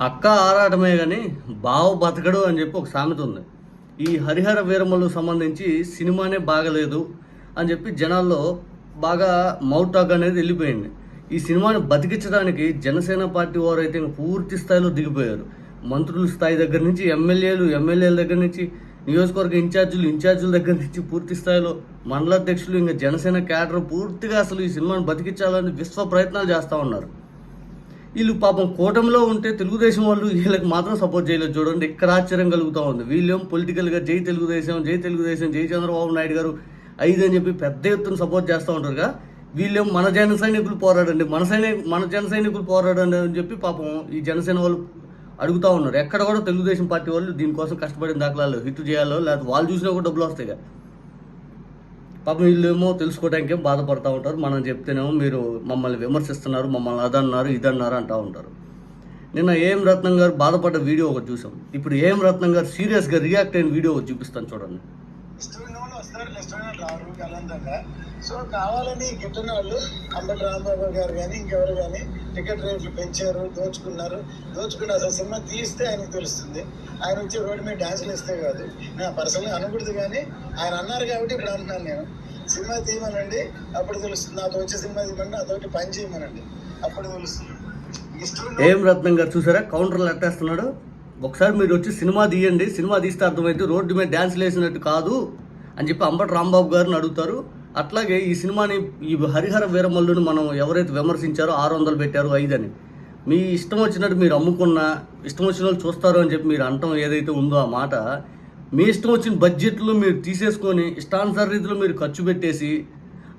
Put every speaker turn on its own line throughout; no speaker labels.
అక్క ఆరాటమే కానీ బావ బతకడు అని చెప్పి ఒక సామెత ఉంది. ఈ హరిహర వీరమ్మలు సంబంధించి సినిమానే బాగలేదు అని చెప్పి జనాల్లో బాగా మౌట్ టాక్ అనేది వెళ్ళిపోయింది. ఈ సినిమాని బతికించడానికి జనసేన పార్టీ వారు అయితే పూర్తి స్థాయిలో దిగిపోయారు. మంత్రుల స్థాయి దగ్గర నుంచి ఎమ్మెల్యేలు ఎమ్మెల్యేల దగ్గర నుంచి నియోజకవర్గ ఇన్ఛార్జీలు ఇన్ఛార్జీల దగ్గర నుంచి పూర్తి స్థాయిలో మండలాధ్యక్షులు ఇంకా జనసేన క్యాడర్ పూర్తిగా అసలు ఈ సినిమాని బతికించాలని విశ్వ ప్రయత్నాలు చేస్తూ ఉన్నారు. వీళ్ళు పాపం కూటమిలో ఉంటే తెలుగుదేశం వాళ్ళు వీళ్ళకి మాత్రం సపోర్ట్ చేయలేదు. చూడండి ఇక్కడ ఆశ్చర్యం కలుగుతూ ఉంది. వీళ్ళేం పొలిటికల్గా జై తెలుగుదేశం జై తెలుగుదేశం జై చంద్రబాబు నాయుడు గారు ఐదు అని చెప్పి పెద్ద ఎత్తున సపోర్ట్ చేస్తూ ఉంటారుగా. వీళ్ళేం మన జన సైనికులు పోరాడండి మన సైనిక మన జన సైనికులు పోరాడండి అని చెప్పి పాపం ఈ జనసేన వాళ్ళు అడుగుతూ ఉన్నారు. ఎక్కడ కూడా తెలుగుదేశం పార్టీ వాళ్ళు దీనికోసం కష్టపడిన దాఖలాలు హిట్ చేయాలో లేకపోతే వాళ్ళు చూసినా కూడా డబ్బులు వస్తాయి పాపం వీళ్ళేమో తెలుసుకోవడానికి బాధపడుతూ ఉంటారు. మనం చెప్తేనేమో మీరు మమ్మల్ని విమర్శిస్తున్నారు మమ్మల్ని అదన్నారు ఇదన్నారు అంటూ ఉంటారు. నిన్న ఏం రత్నం గారు బాధపడ్డ వీడియో ఒకటి చూసాం ఇప్పుడు ఏం రత్నం గారు సీరియస్గా రియాక్ట్ అయిన వీడియో ఒకటి చూపిస్తాను చూడండి.
ఇష్టమైన వాళ్ళు వస్తారు ఇష్టమైన వాళ్ళు రారు సో కావాలని గిట్టిన వాళ్ళు అంబటి రాంబాబు గారు కానీ ఇంకెవరు కానీ టికెట్ రేట్లు పెంచారు దోచుకున్నారు. దోచుకున్న అసలు సినిమా తీస్తే ఆయనకు తెలుస్తుంది. ఆయన వచ్చి రోడ్డు మీద డాన్సులు ఇస్తే కాదు. నా పర్సనల్గా అనకూడదు కానీ ఆయన అన్నారు కాబట్టి ఇప్పుడు అంటున్నాను నేను. సినిమా తీయమనండి అప్పుడు తెలుస్తుంది. నాతో వచ్చే సినిమా తీయమని నాతోటి పని చేయమనండి. అప్పుడు తెలుస్తుంది.
ఏం రత్నం గారు చూసారా? కౌంటర్లు అట్టేస్తున్నాడు. ఒకసారి మీరు వచ్చి సినిమా తీయండి సినిమా తీస్తే అర్థమైతే రోడ్డు మీద డ్యాన్స్ వేసినట్టు కాదు అని చెప్పి అంబటి రాంబాబు గారిని అడుగుతారు. అట్లాగే ఈ సినిమాని ఈ హరిహర వీరమల్లుని మనం ఎవరైతే విమర్శించారో ఆరు వందలు పెట్టారు ఐదని మీ ఇష్టం వచ్చినట్టు మీరు అమ్ముకున్నా ఇష్టం వచ్చిన వాళ్ళు చూస్తారు అని చెప్పి మీరు అంటం ఏదైతే ఉందో ఆ మాట మీ ఇష్టం వచ్చిన బడ్జెట్లు మీరు తీసేసుకొని ఇష్టానుసార రీతిలో మీరు ఖర్చు పెట్టేసి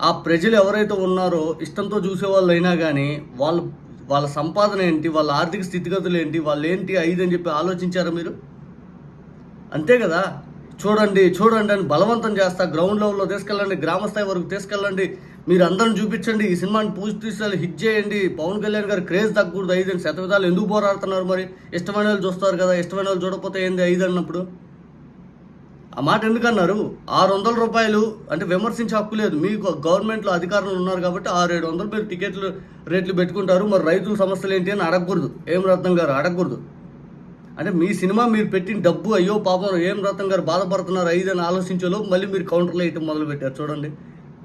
ఆ ప్రజలు ఎవరైతే ఉన్నారో ఇష్టంతో చూసే వాళ్ళు అయినా కానీ వాళ్ళు వాళ్ళ సంపాదన ఏంటి వాళ్ళ ఆర్థిక స్థితిగతులు ఏంటి వాళ్ళు ఏంటి ఐదు అని చెప్పి ఆలోచించారా మీరు? అంతే కదా? చూడండి చూడండి అని బలవంతం చేస్తా గ్రౌండ్ లెవెల్లో తీసుకెళ్ళండి గ్రామ స్థాయి వరకు తీసుకెళ్ళండి. మీరు అందరిని చూపించండి ఈ సినిమాని పూర్తి స్థాయిలో హిట్ చేయండి. పవన్ కళ్యాణ్ గారు క్రేజ్ తగ్గకూడదు ఐదు అని శతవిధాలు ఎందుకు పోరాడుతున్నారు మరి? ఇష్టమైన వాళ్ళు చూస్తారు కదా ఇష్టమైన వాళ్ళు చూడకపోతే ఏంది ఐదు అన్నప్పుడు? ఆ మాట ఎందుకన్నారు ఆరు వందల రూపాయలు అంటే విమర్శించే హక్కు లేదు. మీకు గవర్నమెంట్లో అధికారులు ఉన్నారు కాబట్టి ఆరు ఏడు వందలు మీరు టికెట్లు రేట్లు పెట్టుకుంటారు. మరి రైతుల సమస్యలు ఏంటి అని అడగకూడదు. ఏం రత్నం గారు? అడగకూడదు. అంటే మీ సినిమా మీరు పెట్టిన డబ్బు అయ్యో పాపం ఏం రత్నం గారు బాధపడుతున్నారు ఐదు అని ఆలోచించేలోపు మళ్ళీ మీరు కౌంటర్లో వేయటం మొదలు పెట్టారు చూడండి.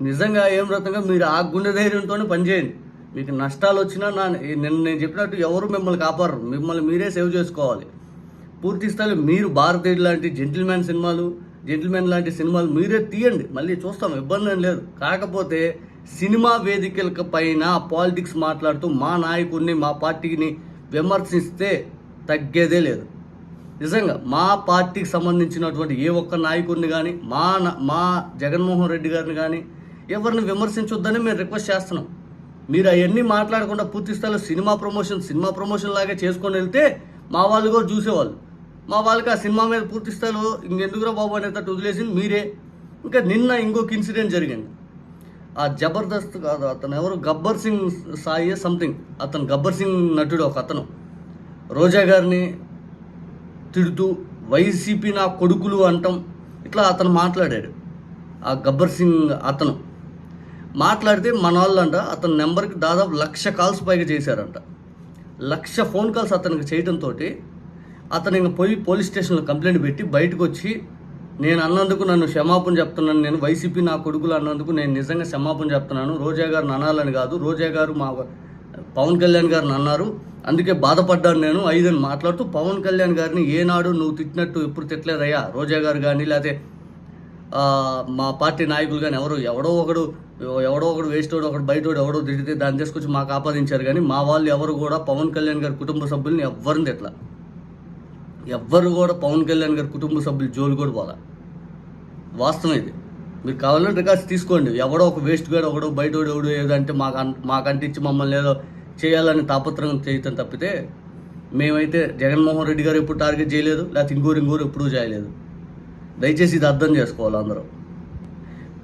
నిజంగా ఏం రత్నంగా మీరు ఆ గుండె ధైర్యంతోనే పనిచేయండి. మీకు నష్టాలు వచ్చినా నా నిన్న నేను చెప్పినట్టు ఎవరు మిమ్మల్ని కాపాడరు. మిమ్మల్ని మీరే సేవ్ చేసుకోవాలి. పూర్తి స్థాయిలో మీరు భారతీయుడు లాంటి జెంటిల్మ్యాన్ సినిమాలు జెంటిల్మెన్ లాంటి సినిమాలు మీరే తీయండి. మళ్ళీ చూస్తాం ఇబ్బంది ఏం లేదు. కాకపోతే సినిమా వేదికల పైన పాలిటిక్స్ మాట్లాడుతూ మా నాయకుడిని మా పార్టీని విమర్శిస్తే తగ్గేదే లేదు. నిజంగా మా పార్టీకి సంబంధించినటువంటి ఏ ఒక్క నాయకుడిని కానీ మా నా- మా జగన్మోహన్ రెడ్డి గారిని కానీ ఎవరిని విమర్శించొద్దని మేము రిక్వెస్ట్ చేస్తున్నాం. మీరు అవన్నీ మాట్లాడకుండా పూర్తి స్థాయిలో సినిమా ప్రమోషన్ సినిమా ప్రమోషన్ లాగే చేసుకొని వెళ్తే మా వాళ్ళు కూడా చూసేవాళ్ళు. మా వాళ్ళకి ఆ సినిమా మీద పూర్తి స్థాయిలో ఇంకెందుకురా బాబు అనేటట్టు వదిలేసింది మీరే. ఇంకా నిన్న ఇంకొక ఇన్సిడెంట్ జరిగింది. ఆ జబర్దస్త్ కాదు అతను ఎవరు? గబ్బర్ సింగ్ సాయి సంథింగ్. అతను గబ్బర్ సింగ్ నటుడు ఒక అతను. రోజా గారిని తిడుతూ వైసీపీ నా కొడుకులు అంటాం. ఇట్లా అతను మాట్లాడాడు. ఆ గబ్బర్ సింగ్ అతను. మాట్లాడితే మన వాళ్ళంట అతని నెంబర్కి దాదాపు లక్ష కాల్స్ పైగా చేశారంట. లక్ష ఫోన్ కాల్స్ అతనికి చేయడంతో అతను పోయి పోలీస్ స్టేషన్లో కంప్లైంట్ పెట్టి బయటకు వచ్చి నేను అన్నందుకు నన్ను క్షమాపణ చెప్తున్నాను. నేను వైసీపీ నా కొడుకులు అన్నందుకు నేను నిజంగా క్షమాపణ చెప్తున్నాను. రోజా గారిని అనాలని కాదు. రోజా గారు మా పవన్ కళ్యాణ్ గారిని అన్నారు. అందుకే బాధపడ్డాను నేను. ఐదని మాట్లాడుతూ పవన్ కళ్యాణ్ గారిని ఏనాడు నువ్వు తిట్టినట్టు ఎప్పుడు తిట్టలేదయ్యా? రోజా గారు కానీ లేకపోతే మా పార్టీ నాయకులు కానీ ఎవరు? ఎవడో ఒకడు ఎవడో ఒకడు వేస్ట్ ఒకడు బయటోడు ఎవడో తిడితే దాన్ని తీసుకొచ్చి మాకు ఆపాదించారు కానీ మా వాళ్ళు ఎవరు కూడా పవన్ కళ్యాణ్ గారి కుటుంబ సభ్యుల్ని ఎవరిని తిట్లా ఎవ్వరు కూడా పవన్ కళ్యాణ్ గారి కుటుంబ సభ్యులు జోలు కూడా పోలా. వాస్తవం ఇది. మీరు కావాలంటే రికార్డ్స్ తీసుకోండి. ఎవడో ఒక వేస్ట్ గాడు ఒకడో బయట ఎవడో ఏదంటే మాకు అన్- మాకు అంటించి మమ్మల్ని ఏదో చేయాలని తాపత్రయం చేయటం తప్పితే మేమైతే జగన్మోహన్ రెడ్డి గారు ఎప్పుడు టార్గెట్ చేయలేదు లేకపోతే ఇంకోరు ఇంకోరు ఎప్పుడూ చేయలేదు. దయచేసి ఇది అర్థం చేసుకోవాలి అందరూ.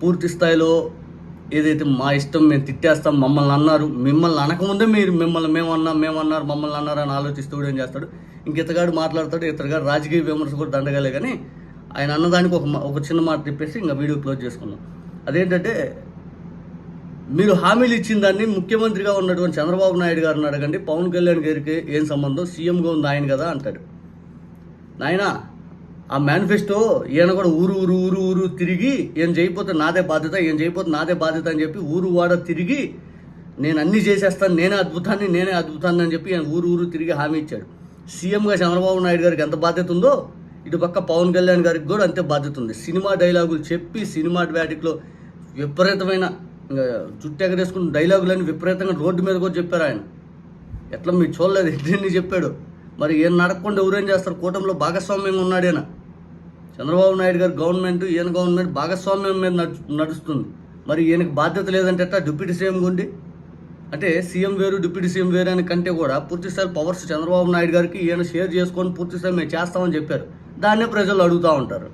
పూర్తి స్థాయిలో ఏదైతే మా ఇష్టం మేము తిట్టేస్తాం మమ్మల్ని అన్నారు మిమ్మల్ని అనకముందే మీరు మిమ్మల్ని మేమన్నా మేమన్నారు మమ్మల్ని అన్నారు అని ఆలోచిస్తూ కూడా ఏం చేస్తాడు. ఇంక ఇతగాడు మాట్లాడతాడు ఇతగాడు రాజకీయ విమర్శ కూడా దండగలే కానీ ఆయన అన్నదానికి ఒక మా- ఒక చిన్న మాట చెప్పేసి ఇంకా వీడియో క్లోజ్ చేసుకున్నాం అదేంటంటే మీరు హామీలు ఇచ్చిన దాన్ని ముఖ్యమంత్రిగా ఉన్నటువంటి చంద్రబాబు నాయుడు గారిని అడగండి పవన్ కళ్యాణ్ గారికి ఏం సంబంధం సీఎంగా ఉంది ఆయన కదా అంటాడు. నాయనా ఆ మేనిఫెస్టో ఈయన కూడా ఊరు ఊరు ఊరు ఊరు తిరిగి ఏం చేయకపోతే నాదే బాధ్యత ఏం చేయకపోతే నాదే బాధ్యత అని చెప్పి ఊరు వాడ తిరిగి నేను అన్ని చేసేస్తాను నేనే అద్భుతాన్ని నేనే అద్భుతాన్ని అని చెప్పి ఆయన ఊరు ఊరు తిరిగి హామీ ఇచ్చాడు. సీఎంగా చంద్రబాబు నాయుడు గారికి ఎంత బాధ్యత ఉందో ఇటు పక్క పవన్ కళ్యాణ్ గారికి కూడా అంతే బాధ్యత ఉంది. సినిమా డైలాగులు చెప్పి సినిమా బ్యాటిక్లో విపరీతమైన జుట్టు ఎగరేసుకున్న డైలాగులన్నీ విపరీతంగా రోడ్డు మీద కూడా చెప్పారు ఆయన. ఎట్లా మీరు చూడలేదు ఎన్ని చెప్పాడు. మరి ఏం నడకుండా ఎవరేం చేస్తారు? కూటమిలో భాగస్వామ్యంగా ఉన్నాడేనా? చంద్రబాబు నాయుడు గారి గవర్నమెంట్ ఈయన గవర్నమెంట్ భాగస్వామ్యం మీద నడుస్తుంది. మరి ఈయనకి బాధ్యత లేదంటే ఎట్లా? డిప్యూటీ సీఎం గుండి. అంటే సీఎం వేరు డిప్యూటీ సీఎం వేరు అని కంటే కూడా పూర్తిస్థాయి పవర్స్ చంద్రబాబు నాయుడు గారికి ఈయన షేర్ చేసుకొని పూర్తిస్థాయి మేము చేస్తామని చెప్పారు. దాన్నే ప్రజలు అడుగుతూ ఉంటారు.